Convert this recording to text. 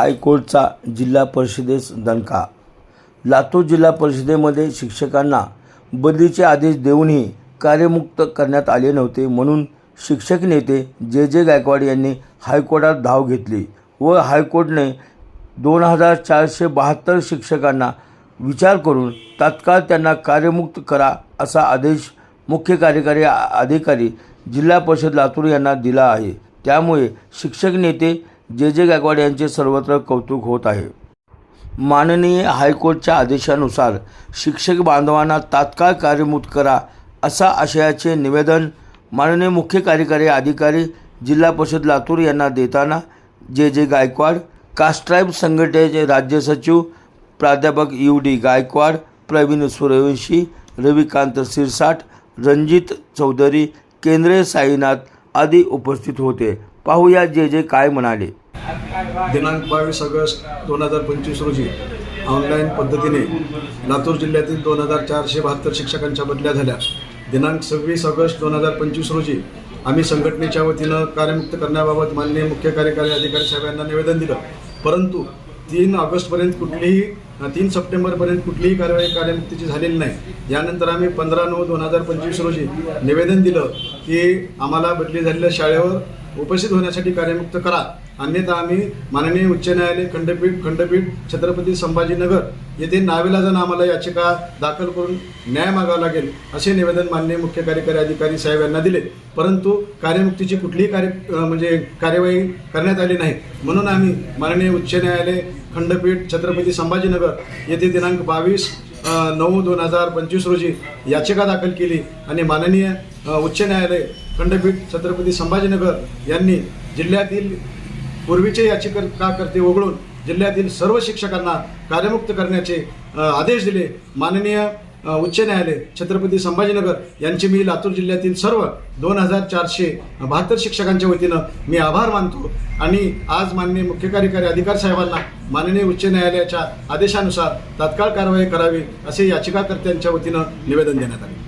हायकोर्टचा जिल्हा परिषदेस दणका. लातूर जिल्हा परिषदेमध्ये शिक्षकांना बदलीचे आदेश देऊनही कार्यमुक्त करण्यात आले नव्हते म्हणून शिक्षक नेते जे. जे. गायकवाड यांनी हायकोर्टात धाव घेतली व हायकोर्टने दोन हजार चारशे बहात्तर शिक्षकांना विचार करून तात्काळ त्यांना कार्यमुक्त करा असा आदेश मुख्य कार्यकारी अधिकारी जिल्हा परिषद लातूर यांना दिला आहे. त्यामुळे शिक्षक नेते जे जे गायकवाड यांचे सर्वत्र कौतुक होत आहे. माननीय हायकोर्टच्या आदेशानुसार शिक्षक बांधवांना तात्काळ कार्यमुक्त करा असा आशयाचे निवेदन माननीय मुख्य कार्यकारी अधिकारी जिल्हा परिषद लातूर यांना देताना जे जे गायकवाड कास्ट्राईब संघटनेचे राज्य सचिव प्राध्यापक यू डी गायकवाड प्रवीण सूर्यवंशी रविकांत सिरसाट रणजित चौधरी केंद्रे साईनाथ आदी उपस्थित होते. पाहूया जे जे काय म्हणाले. दिनांक बावीस ऑगस्ट दोन हजार पंचवीस रोजी ऑनलाईन पद्धतीने लातूर जिल्ह्यातील दोन हजार चारशे बहात्तर शिक्षकांच्या बदल्या झाल्या. दिनांक सव्वीस ऑगस्ट दोन हजार पंचवीस रोजी आम्ही संघटनेच्या वतीनं कार्यमुक्त करण्याबाबत माननीय मुख्य कार्यकारी अधिकारी साहेबांना निवेदन दिलं. परंतु तीन ऑगस्टपर्यंत कुठलीही तीन सप्टेंबरपर्यंत कुठलीही कारवाई कार्यमुक्तीची झालेली नाही. यानंतर आम्ही पंधरा नऊ दोन हजार पंचवीस रोजी निवेदन दिलं की आम्हाला बदली झालेल्या शाळेवर उपस्थित होण्यासाठी कार्यमुक्त करा. अन्यथा आम्ही माननीय उच्च न्यायालय खंडपीठ खंडपीठ छत्रपती संभाजीनगर येथे नावेलाजन आम्हाला याचिका दाखल करून न्याय मागावा लागेल असे निवेदन माननीय मुख्य कार्यकारी अधिकारी साहेब यांना दिले. परंतु कार्यमुक्तीची कुठलीही कार्य म्हणजे कार्यवाही करण्यात आली नाही. म्हणून आम्ही माननीय उच्च न्यायालय खंडपीठ छत्रपती संभाजीनगर येथे दिनांक बावीस नऊ दोन हजार पंचवीस रोजी याचिका दाखल केली आणि माननीय उच्च न्यायालय खंडपीठ छत्रपती संभाजीनगर यांनी जिल्ह्यातील पूर्वीचे याचिकाकर्ते वगळून जिल्ह्यातील सर्व शिक्षकांना कार्यमुक्त करण्याचे आदेश दिले. माननीय उच्च न्यायालय छत्रपती संभाजीनगर यांचे मी लातूर जिल्ह्यातील सर्व दोन हजार चारशे बहात्तर शिक्षकांच्या वतीनं मी आभार मानतो. आणि आज माननीय मुख्य कार्यकारी अधिकार साहेबांना माननीय उच्च न्यायालयाच्या आदेशानुसार तात्काळ कारवाई करावी असे याचिकाकर्त्यांच्या वतीनं निवेदन देण्यात आले.